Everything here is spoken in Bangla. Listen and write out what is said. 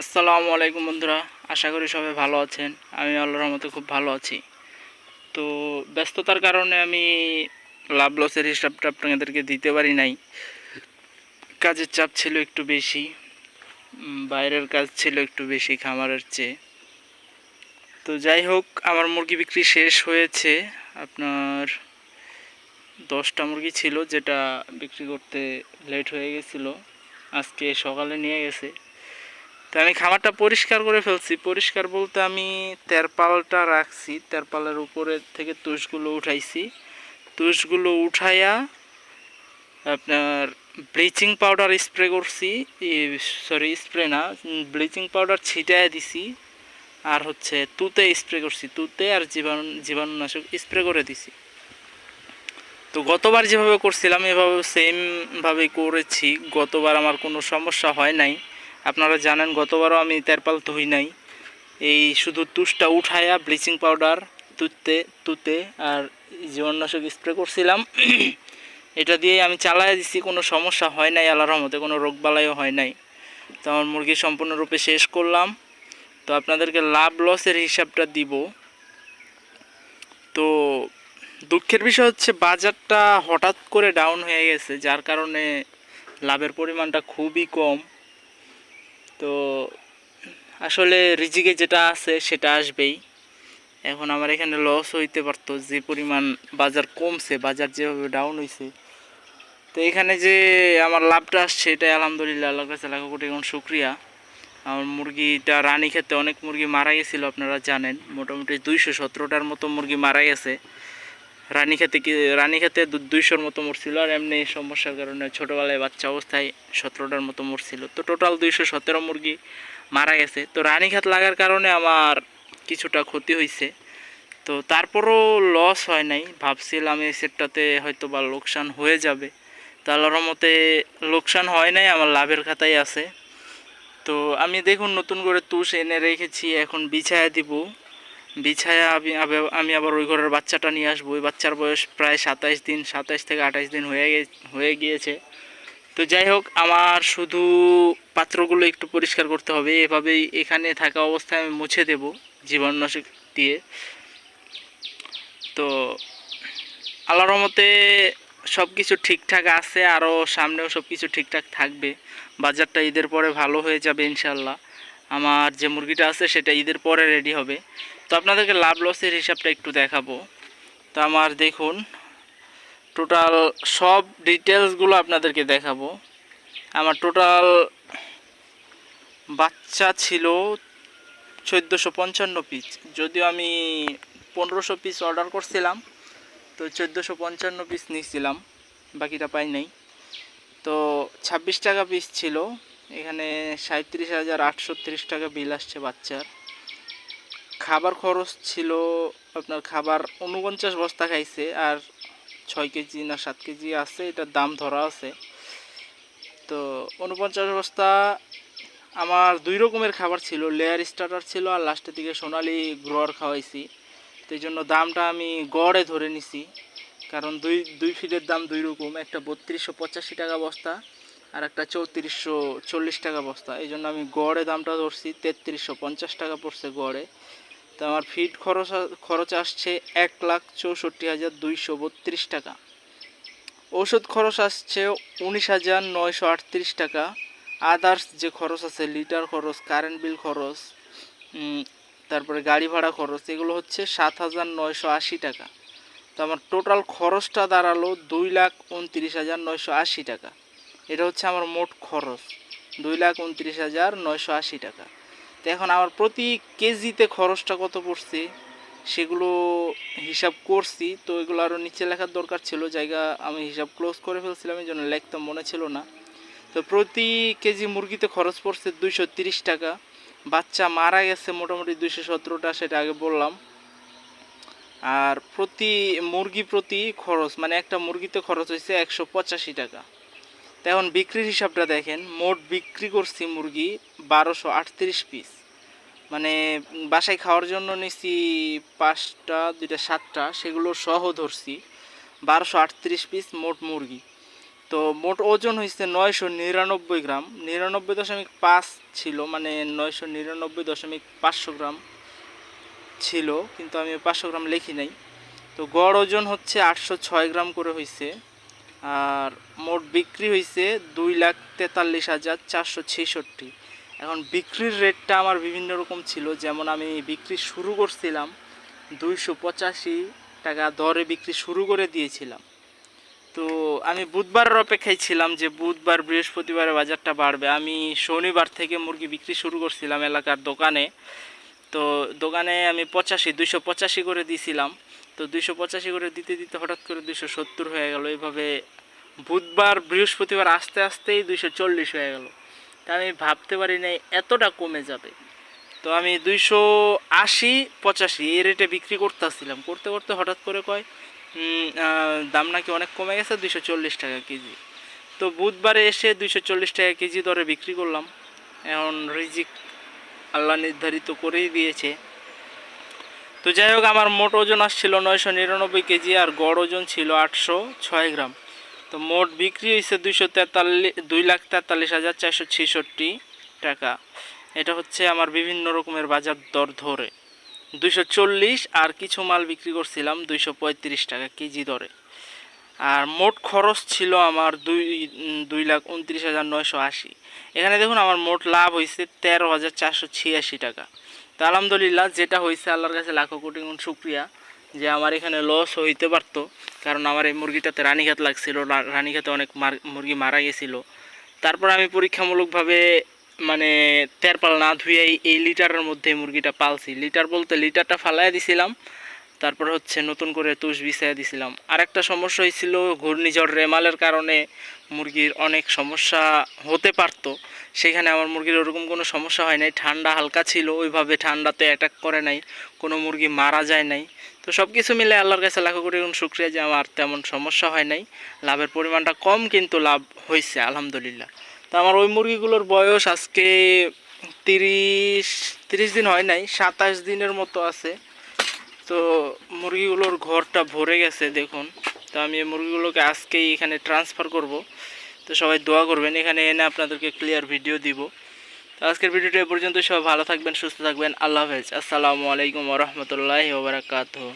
আসসালামু আলাইকুম বন্ধুরা, আশা করি সবাই ভালো আছেন। আমি আল্লাহর রহমতে খুব ভালো আছি। তো ব্যস্ততার কারণে আমি লাভ লসের হিসাবটা আপনাদেরকে দিতে পারি নাই। কাজের চাপ ছিল একটু বেশি বাইরের কাজ ছিল একটু বেশি খামারের চেয়ে। তো যাই হোক, আমার মুরগি বিক্রি শেষ হয়েছে। আপনার দশটা মুরগি ছিল যেটা বিক্রি করতে লেট হয়ে গেছিল। আজকে সকালে নিয়ে গেছে। তো আমি খামারটা পরিষ্কার করে ফেলছি। পরিষ্কার বলতে আমি তেরপালটা রাখছি, তেরপালের উপরে থেকে তুষগুলো উঠাইছি। তুষগুলো উঠাইয়া আপনার ব্লিচিং পাউডার স্প্রে করছি সরি স্প্রে না ব্লিচিং পাউডার ছিটায় দিছি। আর হচ্ছে তুতে স্প্রে করছি, তুতে আর জীবাণু, জীবাণুনাশক স্প্রে করে দিছি। তো গতবার যেভাবে করছিলাম এভাবে সেমভাবে করেছি। গতবার আমার কোনো সমস্যা হয় নাই। আপনারা জানেন, গতবারও আমি তেরপাল ধুই নাই। এই শুধু তুষটা উঠায়া ব্লিচিং পাউডার তুতে তুতে আর জীবাণুনাশক স্প্রে করছিলাম, এটা দিয়ে আমি চালাই দিছি, কোনো সমস্যা হয় নাই, আল্লাহর রহমতে কোনো রোগবালাইও হয় নাই। তো আমার মুরগি সম্পূর্ণরূপে শেষ করলাম। তো আপনাদেরকে লাভ লসের হিসাবটা দিব। তো দুঃখের বিষয় হচ্ছে, বাজারটা হঠাৎ করে ডাউন হয়ে গেছে, যার কারণে লাভের পরিমাণটা খুবই কম। তো আসলে রিজিকে যেটা আছে সেটা আসবেই। এখন আমার এখানে লস হইতে পারতো, যে পরিমাণ বাজার কমছে, বাজার যেভাবে ডাউন হয়েছে তো এখানে যে আমার লাভটা আসছে, এটাই আলহামদুলিল্লাহ, আল্লাহর কাছে লাখো কোটি গুণ শুক্রিয়া। আমার মুরগিটা রানী খেতে অনেক মুরগি মারা গেছিল, আপনারা জানেন। মোটামুটি দুইশো সতেরোটার মতো মুরগি মারা গেছে। রানী খেতে কি রানী খেতে দুইশোর মতো মরছিল আর এমনি সমস্যার কারণে ছোটোবেলায় বাচ্চা অবস্থায় সতেরোটার মতো মরছিল। তো টোটাল দুইশো সতেরো মুরগি মারা গেছে। তো রানী খাত লাগার কারণে আমার কিছুটা ক্ষতি হয়েছে তো তারপরও লস হয় নাই। ভাবছিলাম এই সেটটাতে হয়তো বা লোকসান হয়ে যাবে। তো আল্লাহর মতে লোকসান হয় নাই, আমার লাভের খাতাই আছে। তো আমি দেখুন নতুন করে তুষ এনে রেখেছি, এখন বিছায়া দিব। বিছায়া আমি আমি আবার ওই ঘরের বাচ্চাটা নিয়ে আসব। ওই বাচ্চার বয়স প্রায় সাতাইশ দিন, সাতাইশ থেকে আঠাইশ দিন হয়ে হয়ে গিয়েছে। তো যাই হোক, আমার শুধু পাত্রগুলো একটু পরিষ্কার করতে হবে। এভাবেই এখানে থাকা অবস্থায় আমি মুছে দেব জীবাণুনাশক দিয়ে। তো আল্লাহর রহমতে সব কিছু ঠিকঠাক আছে আরও সামনেও সব কিছু ঠিকঠাক থাকবে। বাজারটা ঈদের পরে ভালো হয়ে যাবে ইনশাল্লাহ আমার যে মুরগিটা আছে সেটা ঈদের পরে রেডি হবে। তো আপনাদেরকে লাভ লসের হিসাবটা একটু দেখাবো। তো আমার দেখুন টোটাল সব ডিটেলসগুলো আপনাদেরকে দেখাবো। আমার টোটাল বাচ্চা ছিল চোদ্দোশো পঞ্চান্ন পিস যদিও আমি পনেরোশো পিস অর্ডার করছিলাম, তো চোদ্দোশো পঞ্চান্ন পিস নিয়েছিলাম, বাকিটা পাই নাই। তো ছাব্বিশ টাকা পিস ছিল। এখানে সাঁত্রিশ হাজার আটশো তিরিশ টাকা বিল আসছে বাচ্চার। খাবার খরচ ছিল আপনার খাবার উনপঞ্চাশ বস্তা খাইছে, আর ছয় কেজি না সাত কেজি আছে, এটার দাম ধরা আছে। তো উনপঞ্চাশ বস্তা আমার দুই রকমের খাবার ছিল লেয়ার স্টার্টার ছিল, আর লাস্টের দিকে সোনালি গ্রোয়ার খাওয়াইছি। তো এই জন্য দামটা আমি গড়ে ধরে নিছি, কারণ দুই দুই ফিটের দাম দুই রকম, একটা বত্রিশশো পঁচাশি টাকা বস্তা আর একটা চৌত্রিশশো চল্লিশ টাকা বস্তা। এই জন্য আমি গড়ে দামটা ধরছি তেত্রিশশো পঞ্চাশ টাকা পড়ছে গড়ে। তো আমার ফিট খরচ খরচ আসছে এক লাখ চৌষট্টি হাজার দুইশো বত্রিশ টাকা। ওষুধ খরচ আসছে উনিশ হাজার নয়শো আটত্রিশ টাকা। আদার্স যে খরচ আছে লিটার খরচ কারেন্ট বিল খরচ তারপরে গাড়ি ভাড়া খরচ, এগুলো হচ্ছে সাত হাজার নয়শো আশি টাকা। তো আমার টোটাল খরচটা দাঁড়াল দুই লাখ উনত্রিশ হাজার নয়শো আশি টাকা। এটা হচ্ছে আমার মোট খরচ, দুই লাখ উনত্রিশ হাজার নয়শো আশি টাকা। তো এখন আমার প্রতি কেজিতে খরচটা কত পড়ছে, সেগুলো হিসাব করছি। তো এগুলো আরও নিচে লেখার দরকার ছিল, জায়গা আমি হিসাব ক্লোজ করে ফেলছিলাম, এই জন্য লিখতে মনে ছিল না। তো প্রতি কেজি মুরগিতে খরচ পড়ছে দুইশো তিরিশ টাকা। বাচ্চা মারা গেছে মোটামুটি দুইশো সতেরোটা, সেটা আগে বললাম। আর প্রতি মুরগি প্রতি খরচ মানে একটা মুরগিতে খরচ হয়েছে একশো পঁচাশি টাকা। তো এখন বিক্রির হিসাবটা দেখেন, মোট বিক্রি করছি মুরগি বারোশো আটত্রিশ পিস মানে বাসায় খাওয়ার জন্য নিছি পাঁচটা, দুইটা, সাতটা, সেগুলো সহ ধরছি। বারোশো আটত্রিশ পিস মোট মুরগি। তো মোট ওজন হয়েছে নয়শো নিরানব্বই গ্রাম। নিরানব্বই দশমিক পাঁচ ছিল মানে নয়শো নিরানব্বই দশমিক পাঁচশো গ্রাম ছিল, কিন্তু আমি পাঁচশো গ্রাম লিখি নাই। তো গড় ওজন হচ্ছে আটশো ছয় গ্রাম করে হয়েছে আর মোট বিক্রি হয়েছে দুই লাখ তেতাল্লিশ হাজার চারশো ছেষট্টি। এখন বিক্রির রেটটা আমার বিভিন্ন রকম ছিল, যেমন আমি বিক্রি শুরু করছিলাম দুইশো পঁচাশি টাকা দরে বিক্রি শুরু করে দিয়েছিলাম। তো আমি বুধবারের অপেক্ষায় ছিলাম যে বুধবার বৃহস্পতিবারে বাজারটা বাড়বে। আমি শনিবার থেকে মুরগি বিক্রি শুরু করছিলাম এলাকার দোকানে। তো দোকানে আমি পঁচাশি, দুইশো পঁচাশি করে দিয়েছিলাম তো দুইশো পঁচাশি করে দিতে দিতে হঠাৎ করে দুইশো সত্তর হয়ে গেল। এইভাবে বুধবার, বৃহস্পতিবার আস্তে আস্তেই দুইশো চল্লিশ হয়ে গেল। তা আমি ভাবতে পারি নাই এতটা কমে যাবে। তো আমি দুইশো আশি পঁচাশি এই রেটে বিক্রি করতেছিলাম। করতে করতে হঠাৎ করে কয় দাম নাকি অনেক কমে গেছে, দুইশো চল্লিশ টাকা কেজি। তো বুধবারে এসে দুইশো চল্লিশ টাকা কেজি দরে বিক্রি করলাম। এখন রিজিক আল্লাহ নির্ধারিত করেই দিয়েছে। তো যাই হোক, আমার মোট ওজন আসছিল নয়শো নিরানব্বই কেজি আর গড় ওজন ছিল আটশো ছয় গ্রাম। তো মোট বিক্রি হয়েছে দুইশো তেতাল্লিশ দুই লাখ তেতাল্লিশ হাজার চারশো ছেষট্টি টাকা। এটা হচ্ছে আমার বিভিন্ন রকমের বাজার দর ধরে। দুইশো চল্লিশ আর কিছু মাল বিক্রি করছিলাম দুইশো পঁয়ত্রিশ টাকা কেজি দরে। আর মোট খরচ ছিল আমার দুই দুই লাখ উনত্রিশ হাজার নয়শো আশি। এখানে দেখুন, আমার মোট লাভ হয়েছে তেরো হাজার চারশো ছিয়াশি টাকা। তো আলহামদুলিল্লাহ যেটা হয়েছে, আল্লাহর কাছে লাখো কোটি গুণ শুক্রিয়া যে আমার এখানে লস হইতে পারতো। কারণ আমার এই মুরগিটাতে রানীঘাত লাগছিল রানীঘাতে অনেক মুরগি মারা গেছিল। তারপর আমি পরীক্ষামূলকভাবে মানে তেরপাল না ধুয়ে এই- লিটারের মধ্যে মুরগিটা পালছি। লিটার বলতে লিটারটা ফালাই দিছিলাম। তারপর হচ্ছে নতুন করে তুষ বিছাইয়া দিছিলাম। আর একটা সমস্যা হয়েছিল, ঘূর্ণিঝড় রেমালের কারণে মুরগির অনেক সমস্যা হতে পারতো। সেখানে আমার মুরগির ওরকম কোনো সমস্যা হয় নাই। ঠান্ডা হালকা ছিল, ওইভাবে ঠান্ডাতে অ্যাটাক করে নাই। কোনো মুরগি মারা যায় নাই। তো সব কিছু মিলে আল্লাহর কাছে লাখো কোটি গুণ শুক্রিয়া যে আমার তেমন সমস্যা হয় নাই। লাভের পরিমাণটা কম কিন্তু লাভ হয়েছে আলহামদুলিল্লাহ। তো আমার ওই মুরগিগুলোর বয়স আজকে তিরিশ তিরিশ দিন হয় নাই, সাতাশ দিনের মতো আছে। তো মুরগিগুলোর ঘরটা ভরে গেছে, দেখুন। তো আমি এই মুরগিগুলোকে আজকেই এখানে ট্রান্সফার করব। তো সবাই দোয়া করবেন, এখানে এনে আপনাদেরকে ক্লিয়ার ভিডিও দিব। তো আজকের ভিডিওটা এ পর্যন্ত সবাই ভালো থাকবেন, সুস্থ থাকবেন, আল্লাহ হাফেজ। আসসালামু আলাইকুম রহমতুল্লাহ ওবরাকাতুহ